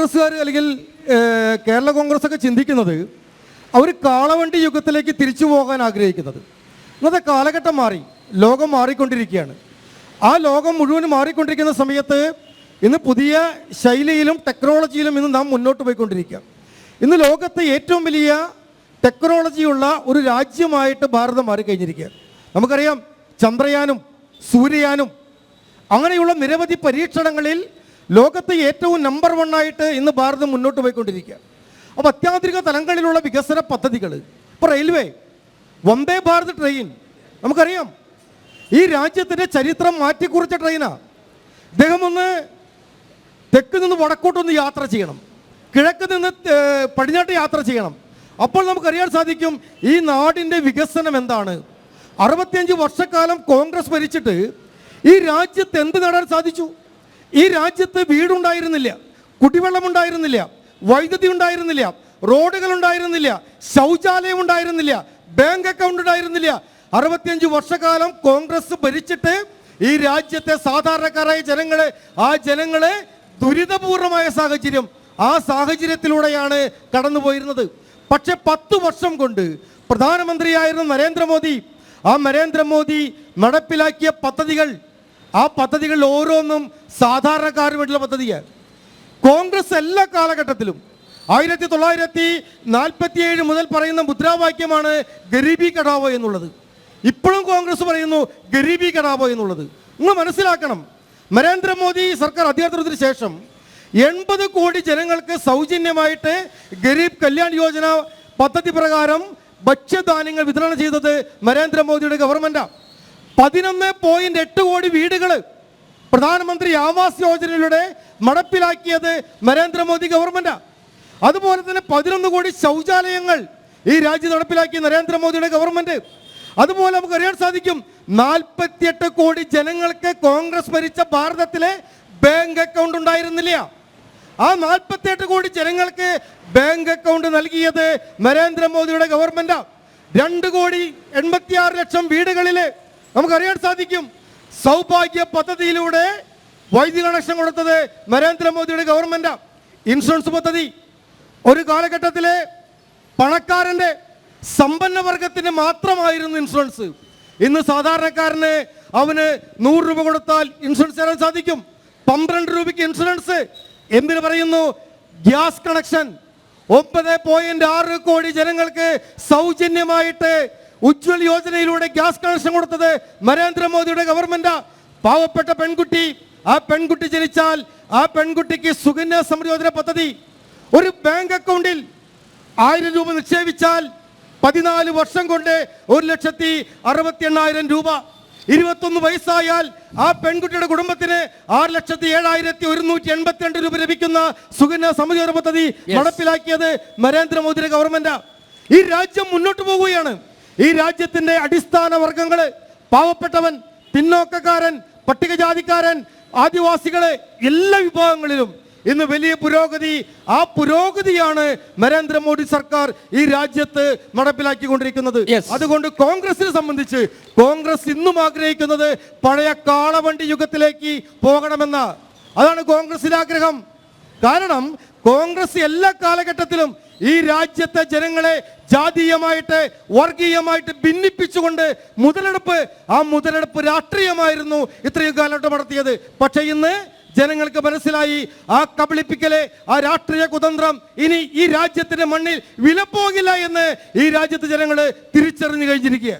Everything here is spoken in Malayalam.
കോൺഗ്രസ്സുകാർ അല്ലെങ്കിൽ കേരള കോൺഗ്രസ് ഒക്കെ ചിന്തിക്കുന്നത് അവർ കാളവണ്ടി യുഗത്തിലേക്ക് തിരിച്ചു പോകാൻ ആഗ്രഹിക്കുന്നത്. ഇന്നത്തെ കാലഘട്ടം മാറി ലോകം മാറിക്കൊണ്ടിരിക്കുകയാണ്. ആ ലോകം മുഴുവൻ മാറിക്കൊണ്ടിരിക്കുന്ന സമയത്ത് ഇന്ന് പുതിയ ശൈലിയിലും ടെക്നോളജിയിലും ഇന്ന് നാം മുന്നോട്ട് പോയിക്കൊണ്ടിരിക്കുക. ഇന്ന് ലോകത്തെ ഏറ്റവും വലിയ ടെക്നോളജിയുള്ള ഒരു രാജ്യമായിട്ട് ഭാരതം മാറിക്കഴിഞ്ഞിരിക്കുക. നമുക്കറിയാം ചന്ദ്രയാനും സൂര്യയാനും അങ്ങനെയുള്ള നിരവധി പരീക്ഷണങ്ങളിൽ ലോകത്തെ ഏറ്റവും നമ്പർ വൺ ആയിട്ട് ഇന്ന് ഭാരതം മുന്നോട്ട് പോയിക്കൊണ്ടിരിക്കുക. അപ്പോൾ അത്യാധുനിക തലങ്ങളിലുള്ള വികസന പദ്ധതികൾ ഇപ്പോൾ റെയിൽവേ വന്ദേ ഭാരത് ട്രെയിൻ നമുക്കറിയാം ഈ രാജ്യത്തിന്റെ ചരിത്രം മാറ്റിക്കുറിച്ച ട്രെയിനാണ് ഇദ്ദേഹം ഒന്ന് തെക്ക് നിന്ന് വടക്കോട്ടൊന്ന് യാത്ര ചെയ്യണം. കിഴക്ക് നിന്ന് പടിഞ്ഞാട്ട് യാത്ര ചെയ്യണം. അപ്പോൾ നമുക്കറിയാൻ സാധിക്കും ഈ നാടിന്റെ വികസനം എന്താണ്? അറുപത്തിയഞ്ച് വർഷക്കാലം കോൺഗ്രസ് ഭരിച്ചിട്ട് ഈ രാജ്യത്ത് എന്ത് നേടാൻ സാധിച്ചു? ഈ രാജ്യത്ത് വീടുണ്ടായിരുന്നില്ല കുടിവെള്ളം ഉണ്ടായിരുന്നില്ല വൈദ്യുതി ഉണ്ടായിരുന്നില്ല റോഡുകൾ ഉണ്ടായിരുന്നില്ല ശൗചാലയം ഉണ്ടായിരുന്നില്ല ബാങ്ക് അക്കൗണ്ട് ഉണ്ടായിരുന്നില്ല. അറുപത്തിയഞ്ച് വർഷക്കാലം കോൺഗ്രസ് ഭരിച്ചിട്ട് ഈ രാജ്യത്തെ സാധാരണക്കാരായ ജനങ്ങളെ ആ ജനങ്ങളെ ദുരിതപൂർണമായ സാഹചര്യം ആ സാഹചര്യത്തിലൂടെയാണ് കടന്നുപോയിരുന്നത്. പക്ഷെ പത്ത് വർഷം കൊണ്ട് പ്രധാനമന്ത്രിയായിരുന്ന നരേന്ദ്രമോദി ആ നരേന്ദ്രമോദി നടപ്പിലാക്കിയ പദ്ധതികൾ ആ പദ്ധതികളിൽ ഓരോന്നും സാധാരണക്കാരന് വേണ്ടിയുള്ള പദ്ധതിയാണ്. കോൺഗ്രസ് എല്ലാ കാലഘട്ടത്തിലും ആയിരത്തി തൊള്ളായിരത്തി നാൽപ്പത്തിയേഴ് മുതൽ പറയുന്ന മുദ്രാവാക്യമാണ് ഗരീബി കടാവോ എന്നുള്ളത്. ഇപ്പോഴും കോൺഗ്രസ് പറയുന്നു ഗരീബി കടാവോ എന്നുള്ളത്. നിങ്ങൾ മനസ്സിലാക്കണം നരേന്ദ്രമോദി സർക്കാർ അധികാരത്തിന് ശേഷം എൺപത് കോടി ജനങ്ങൾക്ക് സൗജന്യമായിട്ട് ഗരീബ് കല്യാൺ യോജന പദ്ധതി പ്രകാരം ഭക്ഷ്യധാന്യങ്ങൾ വിതരണം ചെയ്തത് നരേന്ദ്രമോദിയുടെ ഗവൺമെന്റാണ്. പതിനൊന്ന് പോയിന്റ് എട്ട് കോടി വീടുകൾ പ്രധാനമന്ത്രി ആവാസ് യോജനയിലൂടെ നടപ്പിലാക്കിയത് നരേന്ദ്രമോദി ഗവൺമെന്റാ. അതുപോലെ തന്നെ പതിനൊന്ന് കോടി ശൗചാലയങ്ങൾ ഈ രാജ്യം നടപ്പിലാക്കിയ നരേന്ദ്രമോദിയുടെ ഗവൺമെന്റ്. അതുപോലെ നമുക്ക് അറിയാൻ സാധിക്കും നാൽപ്പത്തിയെട്ട് കോടി ജനങ്ങൾക്ക് കോൺഗ്രസ് ഭരിച്ച ഭാരതത്തിലെ ബാങ്ക് അക്കൗണ്ട് ഉണ്ടായിരുന്നില്ല. ആ നാൽപ്പത്തിയെട്ട് കോടി ജനങ്ങൾക്ക് ബാങ്ക് അക്കൗണ്ട് നൽകിയത് നരേന്ദ്രമോദിയുടെ ഗവൺമെന്റാ. രണ്ട് കോടി എൺപത്തിയാറ് ലക്ഷം വീടുകളിൽ നമുക്കറിയാൻ സാധിക്കും സൗഭാഗ്യ പദ്ധതിയിലൂടെ വൈദ്യുതി കണക്ഷൻ കൊടുത്തത് നരേന്ദ്രമോദിയുടെ ഗവൺമെന്റ്. ഇൻഷുറൻസ് പദ്ധതി. ഒരു കാലഘട്ടത്തിലെ പണക്കാരന്റെ സമ്പന്ന വർഗത്തിന് മാത്രമായിരുന്നു ഇൻഷുറൻസ്. ഇന്ന് സാധാരണക്കാരന് അവന് നൂറ് രൂപ കൊടുത്താൽ ഇൻഷുറൻസ് തരാൻ സാധിക്കും. പന്ത്രണ്ട് രൂപയ്ക്ക് ഇൻഷുറൻസ്. എന്തിന് പറയുന്നു? Gas connection. ഒമ്പത് പോയിന്റ് ആറ് കോടി ജനങ്ങൾക്ക് സൗജന്യമായിട്ട് ഉജ്ജ്വൽ യോജനയിലൂടെ ഗ്യാസ് കണക്ഷൻ കൊടുത്തത് നരേന്ദ്രമോദിയുടെ ഗവൺമെന്റ്. പാവപ്പെട്ട പെൺകുട്ടി. ആ പെൺകുട്ടി ജനിച്ചാൽ ആ പെൺകുട്ടിക്ക് സുകന്യ സമൃദ്ധി യോജന പദ്ധതി. ഒരു ബാങ്ക് അക്കൗണ്ടിൽ ആയിരം രൂപ നിക്ഷേപിച്ചാൽ പതിനാല് വർഷം കൊണ്ട് ഒരു ലക്ഷത്തി അറുപത്തി എണ്ണായിരം രൂപ. ഇരുപത്തൊന്ന് വയസ്സായാൽ ആ പെൺകുട്ടിയുടെ കുടുംബത്തിന് ആറ് ലക്ഷത്തി ഏഴായിരത്തി ഒരുന്നൂറ്റി എൺപത്തിരണ്ട് രൂപ ലഭിക്കുന്ന സുകന്യ സമുദ്ര പദ്ധതി നടപ്പിലാക്കിയത് നരേന്ദ്രമോദിയുടെ ഗവൺമെന്റ്. ഈ രാജ്യം മുന്നോട്ട് പോവുകയാണ്. ഈ രാജ്യത്തിന്റെ അടിസ്ഥാന വർഗങ്ങൾ പാവപ്പെട്ടവൻ പിന്നോക്കക്കാരൻ പട്ടികജാതിക്കാരൻ ആദിവാസികൾ എല്ലാ വിഭാഗങ്ങളിലും ഇന്ന് വലിയ പുരോഗതി ആ പുരോഗതിയാണ് നരേന്ദ്രമോദി സർക്കാർ ഈ രാജ്യത്ത് നടപ്പിലാക്കിക്കൊണ്ടിരിക്കുന്നത്. അതുകൊണ്ട് കോൺഗ്രസിനെ സംബന്ധിച്ച് കോൺഗ്രസ് ഇന്നും ആഗ്രഹിക്കുന്നത് പഴയ കാളവണ്ടി യുഗത്തിലേക്ക് പോകണമെന്ന അതാണ് കോൺഗ്രസിന്റെ ആഗ്രഹം കാരണം കോൺഗ്രസ് എല്ലാ കാലഘട്ടത്തിലും ഈ രാജ്യത്തെ ജനങ്ങളെ ജാതീയമായിട്ട് വർഗീയമായിട്ട് ഭിന്നിപ്പിച്ചുകൊണ്ട് മുതലെടുപ്പ് ആ മുതലെടുപ്പ് രാഷ്ട്രീയമായിരുന്നു ഇത്രയും കാലഘട്ടം നടത്തിയത്. പക്ഷേ ഇന്ന് ജനങ്ങൾക്ക് മനസ്സിലായി ആ കബളിപ്പിക്കലെ ആ രാഷ്ട്രീയ കുതന്ത്രം ഇനി ഈ രാജ്യത്തിന്റെ മണ്ണിൽ വിലപ്പോകില്ല എന്ന് ഈ രാജ്യത്തെ ജനങ്ങൾ തിരിച്ചറിഞ്ഞു കഴിഞ്ഞിരിക്കുക